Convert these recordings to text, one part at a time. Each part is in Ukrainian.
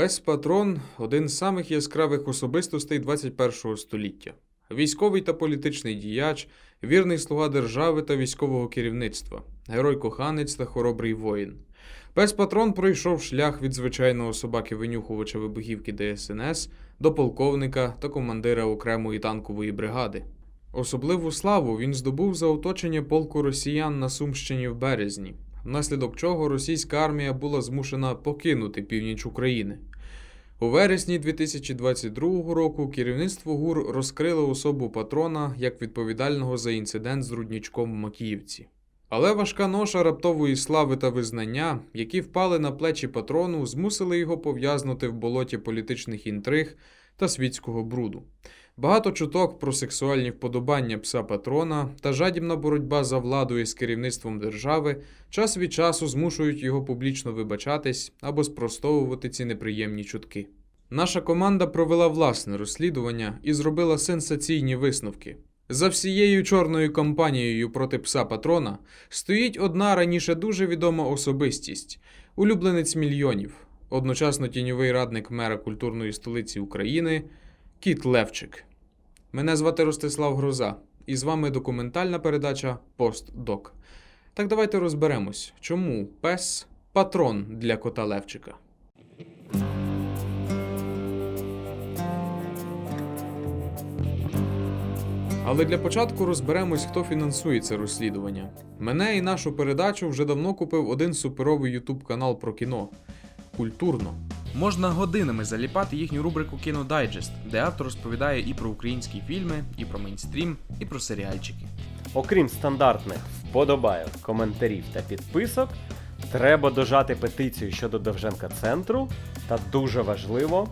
Пес Патрон один з самих яскравих особистостей 21 століття. Військовий та політичний діяч, вірний слуга держави та військового керівництва, герой-коханець та хоробрий воїн. Пес Патрон пройшов шлях від звичайного собаки-винюхувача вибухівки ДСНС до полковника та командира окремої танкової бригади. Особливу славу він здобув за оточення полку росіян на Сумщині в березні, внаслідок чого російська армія була змушена покинути північ України. У вересні 2022 року керівництво ГУР розкрило особу патрона як відповідального за інцидент з руднічком в Макіївці. Але важка ноша раптової слави та визнання, які впали на плечі патрону, змусили його пов'язнути в болоті політичних інтриг та світського бруду. Багато чуток про сексуальні вподобання пса патрона та жадібна боротьба за владою з керівництвом держави час від часу змушують його публічно вибачатись або спростовувати ці неприємні чутки. Наша команда провела власне розслідування і зробила сенсаційні висновки. За всією чорною кампанією проти пса патрона стоїть одна раніше дуже відома особистість улюбленець мільйонів, одночасно тіньовий радник мера культурної столиці України Кіт Левчик. Мене звати Ростислав Гроза, і з вами документальна передача Постдок. Так давайте розберемось, чому пес патрон для кота Левчика. Але для початку розберемось, хто фінансує це розслідування. Мене і нашу передачу вже давно купив один суперовий ютуб канал про кіно культурно. Можна годинами заліпати їхню рубрику Кінодайджест, де автор розповідає і про українські фільми, і про мейнстрім, і про серіальчики. Окрім стандартних вподобайок, коментарів та підписок, треба дожати петицію щодо Довженка центру та дуже важливо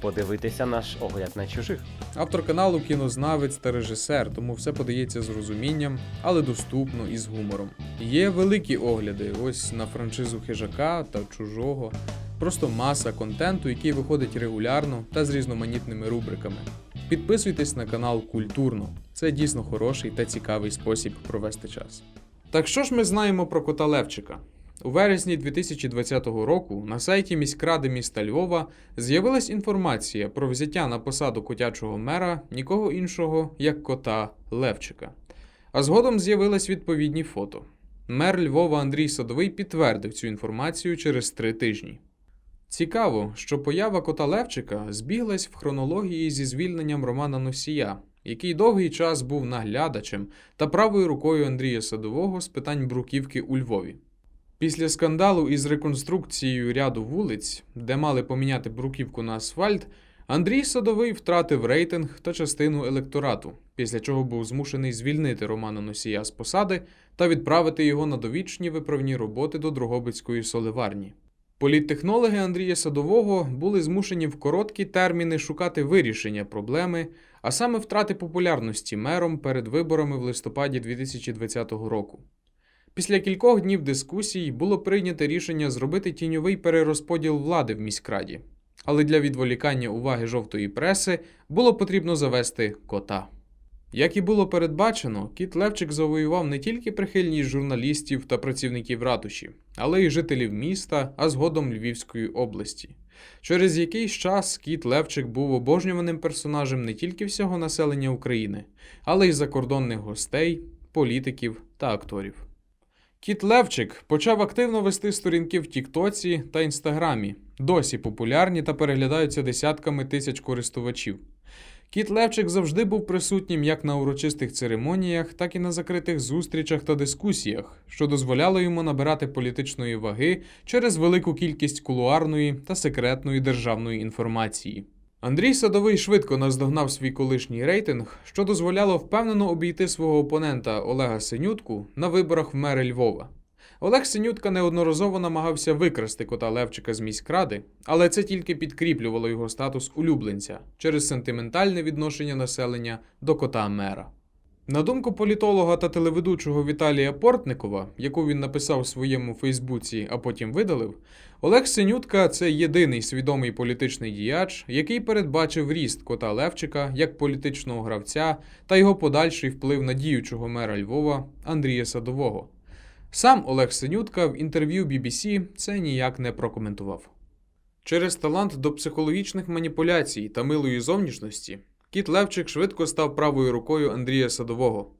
подивитися наш огляд на чужих. Автор каналу кінознавець та режисер, тому все подається з розумінням, але доступно і з гумором. Є великі огляди, ось на франшизу хижака та чужого. Просто маса контенту, який виходить регулярно та з різноманітними рубриками. Підписуйтесь на канал культурно. Це дійсно хороший та цікавий спосіб провести час. Так що ж ми знаємо про кота Левчика? У вересні 2020 року на сайті міськради міста Львова з'явилась інформація про взяття на посаду котячого мера нікого іншого, як кота Левчика. А згодом з'явились відповідні фото. Мер Львова Андрій Садовий підтвердив цю інформацію через три тижні. Цікаво, що поява кота Левчика збіглась в хронології зі звільненням Романа Носія, який довгий час був наглядачем та правою рукою Андрія Садового з питань бруківки у Львові. Після скандалу із реконструкцією ряду вулиць, де мали поміняти бруківку на асфальт, Андрій Садовий втратив рейтинг та частину електорату, після чого був змушений звільнити Романа Носія з посади та відправити його на довічні виправні роботи до Дрогобицької соливарні. Політтехнологи Андрія Садового були змушені в короткі терміни шукати вирішення проблеми, а саме втрати популярності мером перед виборами в листопаді 2020 року. Після кількох днів дискусій було прийнято рішення зробити тіньовий перерозподіл влади в міськраді. Але для відволікання уваги жовтої преси було потрібно завести кота. Як і було передбачено, кіт Левчик завоював не тільки прихильність журналістів та працівників ратуші, але й жителів міста, а згодом Львівської області. Через якийсь час кіт Левчик був обожнюваним персонажем не тільки всього населення України, але й закордонних гостей, політиків та акторів. Кіт Левчик почав активно вести сторінки в Тіктоці та Інстаграмі, досі популярні та переглядаються десятками тисяч користувачів. Кіт Левчик завжди був присутнім як на урочистих церемоніях, так і на закритих зустрічах та дискусіях, що дозволяло йому набирати політичної ваги через велику кількість кулуарної та секретної державної інформації. Андрій Садовий швидко наздогнав свій колишній рейтинг, що дозволяло впевнено обійти свого опонента Олега Синютку на виборах в мери Львова. Олег Синютка неодноразово намагався викрасти кота Левчика з міськради, але це тільки підкріплювало його статус улюбленця через сентиментальне відношення населення до кота мера. На думку політолога та телеведучого Віталія Портникова, яку він написав у своєму Фейсбуці, а потім видалив, Олег Синютка це єдиний свідомий політичний діяч, який передбачив ріст кота Левчика як політичного гравця та його подальший вплив на діючого мера Львова Андрія Садового. Сам Олег Синютка в інтерв'ю BBC це ніяк не прокоментував. Через талант до психологічних маніпуляцій та милої зовнішності Кіт Левчик швидко став правою рукою Андрія Садового.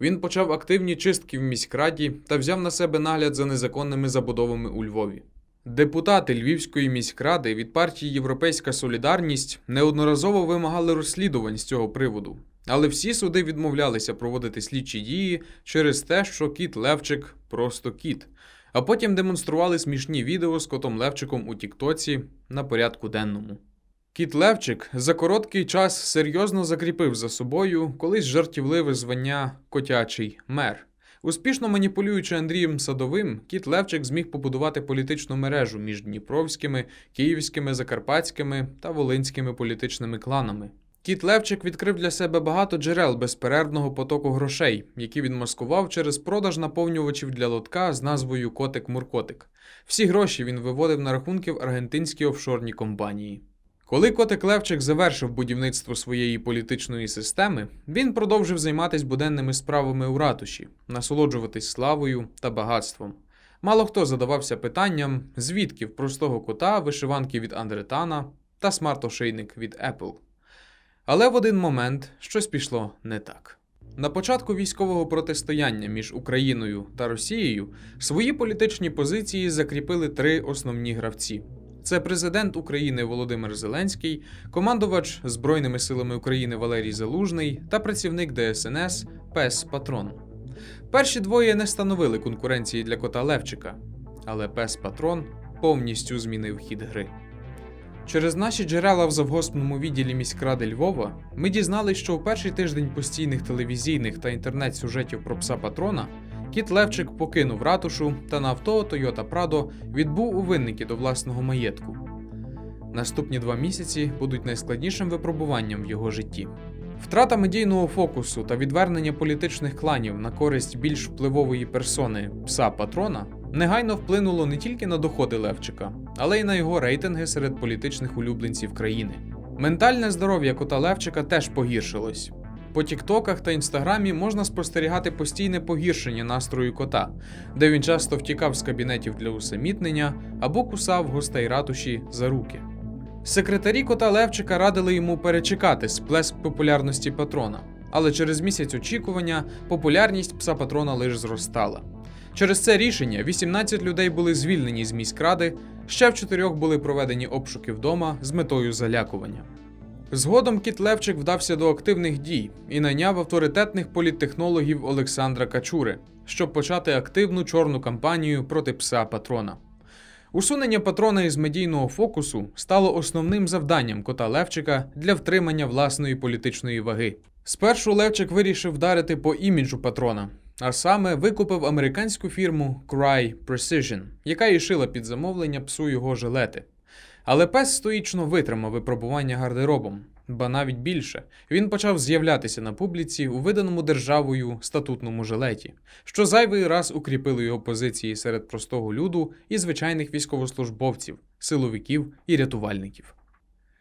Він почав активні чистки в міськраді та взяв на себе нагляд за незаконними забудовами у Львові. Депутати Львівської міськради від партії Європейська Солідарність неодноразово вимагали розслідувань з цього приводу, але всі суди відмовлялися проводити слідчі дії через те, що кіт Левчик просто кіт. А потім демонстрували смішні відео з котом Левчиком у Тіктоці на порядку денному. Кіт Левчик за короткий час серйозно закріпив за собою колись жартівливе звання котячий мер. Успішно маніпулюючи Андрієм Садовим, кіт Левчик зміг побудувати політичну мережу між дніпровськими, київськими, закарпатськими та волинськими політичними кланами. Кіт Левчик відкрив для себе багато джерел безперервного потоку грошей, які він маскував через продаж наповнювачів для лотка з назвою Котик-Муркотик. Всі гроші він виводив на рахунки в аргентинській офшорній компанії. Коли Котик Левчик завершив будівництво своєї політичної системи, він продовжив займатися буденними справами у ратуші, насолоджуватись славою та багатством. Мало хто задавався питанням, звідки в простого кота вишиванки від Андретана та смарт-ошейник від Apple. Але в один момент щось пішло не так. На початку військового протистояння між Україною та Росією свої політичні позиції закріпили три основні гравці: це президент України Володимир Зеленський, командувач Збройними силами України Валерій Залужний та працівник ДСНС Пес Патрон. Перші двоє не становили конкуренції для кота Левчика, але Пес Патрон повністю змінив хід гри. Через наші джерела в завгоспному відділі міськради Львова ми дізналися, що у перший тиждень постійних телевізійних та інтернет-сюжетів про пса патрона кіт Левчик покинув ратушу та на авто Toyota Prado відбув у винники до власного маєтку. Наступні два місяці будуть найскладнішим випробуванням в його житті. Втрата медійного фокусу та відвернення політичних кланів на користь більш впливової персони пса патрона негайно вплинуло не тільки на доходи Левчика, але й на його рейтинги серед політичних улюбленців країни. Ментальне здоров'я кота Левчика теж погіршилось. По тіктоках та інстаграмі можна спостерігати постійне погіршення настрою кота, де він часто втікав з кабінетів для усамітнення або кусав гостей ратуші за руки. Секретарі кота Левчика радили йому перечекати сплеск популярності патрона, але через місяць очікування популярність пса патрона лише зростала. Через це рішення 18 людей були звільнені з міськради, ще в чотирьох були проведені обшуки вдома з метою залякування. Згодом кіт Левчик вдався до активних дій і найняв авторитетних політтехнологів Олександра Качури, щоб почати активну чорну кампанію проти пса патрона. Усунення патрона із медійного фокусу стало основним завданням кота Левчика для втримання власної політичної ваги. Спершу Левчик вирішив вдарити по іміджу патрона, а саме викупив американську фірму Cry Precision, яка і шила під замовлення псу його жилети. Але пес стоїчно витримав випробування гардеробом, ба навіть більше. Він почав з'являтися на публіці у виданому державою статутному жилеті, що зайвий раз укріпило його позиції серед простого люду і звичайних військовослужбовців, силовиків і рятувальників.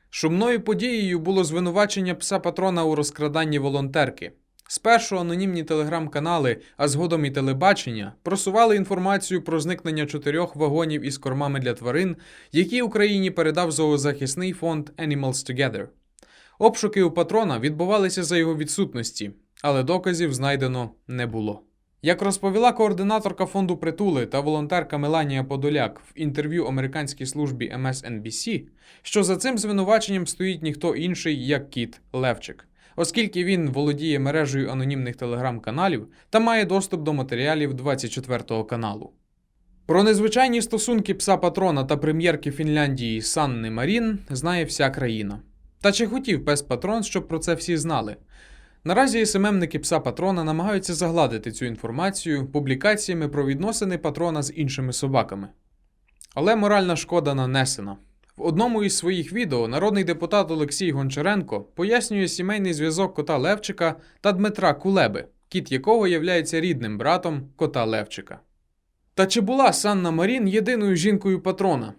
Шумною подією було звинувачення пса патрона у розкраданні волонтерки. Спершу анонімні телеграм-канали, а згодом і телебачення просували інформацію про зникнення чотирьох вагонів із кормами для тварин, які Україні передав зоозахисний фонд Animals Together. Обшуки у патрона відбувалися за його відсутності, але доказів знайдено не було. Як розповіла координаторка фонду притули та волонтерка Меланія Подоляк в інтерв'ю американській службі MSNBC, що за цим звинуваченням стоїть ніхто інший, як кіт Левчик, оскільки він володіє мережею анонімних телеграм-каналів та має доступ до матеріалів 24-го каналу. Про незвичайні стосунки пса патрона та прем'єрки Фінляндії Санни Марін знає вся країна. Та чи хотів пес патрон, щоб про це всі знали? Наразі СММники пса патрона намагаються загладити цю інформацію публікаціями про відносини патрона з іншими собаками. Але моральна шкода нанесена. В одному із своїх відео народний депутат Олексій Гончаренко пояснює сімейний зв'язок кота Левчика та Дмитра Кулеби, кіт якого являється рідним братом кота Левчика. Та чи була Санна Марін єдиною жінкою патрона?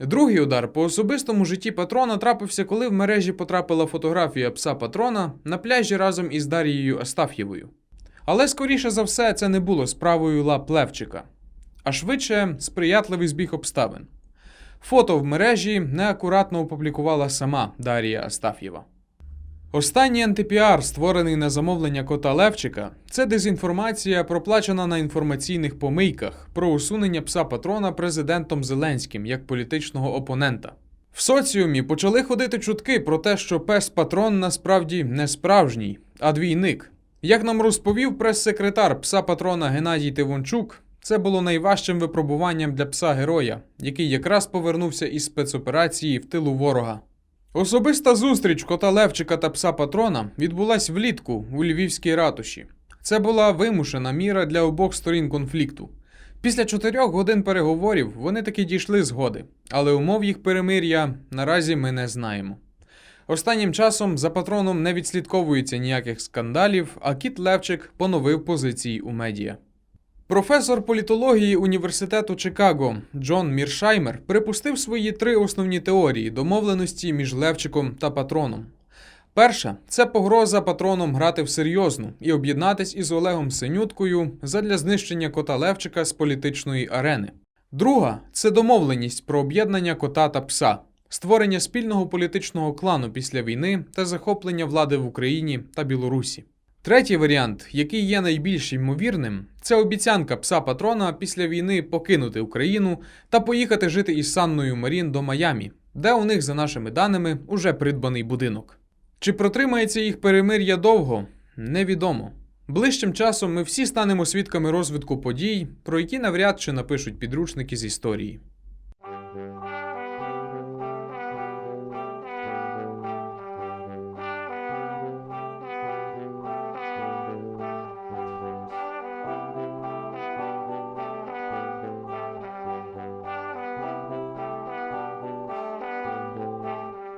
Другий удар по особистому житті патрона трапився, коли в мережі потрапила фотографія пса патрона на пляжі разом із Дарією Астаф'євою. Але скоріше за все, це не було справою лап Левчика, а швидше сприятливий збіг обставин. Фото в мережі неакуратно опублікувала сама Дарія Астаф'єва. Останній антипіар, створений на замовлення кота Левчика, це дезінформація, проплачена на інформаційних помийках про усунення пса патрона президентом Зеленським як політичного опонента. В соціумі почали ходити чутки про те, що пес патрон насправді не справжній, а двійник. Як нам розповів прес-секретар пса патрона Геннадій Тивончук, це було найважчим випробуванням для пса героя, який якраз повернувся із спецоперації в тилу ворога. Особиста зустріч кота Левчика та пса патрона відбулась влітку у львівській ратуші. Це була вимушена міра для обох сторін конфлікту. Після чотирьох годин переговорів вони таки дійшли згоди, але умов їх перемир'я наразі ми не знаємо. Останнім часом за патроном не відслідковується ніяких скандалів, а кіт Левчик поновив позиції у медіа. Професор політології університету Чикаго Джон Міршаймер припустив свої три основні теорії домовленості між Левчиком та патроном. Перша це погроза патроном грати всерйозну і об'єднатись із Олегом Синюткою задля знищення кота Левчика з політичної арени. Друга це домовленість про об'єднання кота та пса, створення спільного політичного клану після війни та захоплення влади в Україні та Білорусі. Третій варіант, який є найбільш ймовірним, це обіцянка пса патрона після війни покинути Україну та поїхати жити із Санною Марін до Майамі, де у них, за нашими даними, уже придбаний будинок. Чи протримається їх перемир'я довго? Невідомо. Ближчим часом ми всі станемо свідками розвитку подій, про які навряд чи напишуть підручники з історії.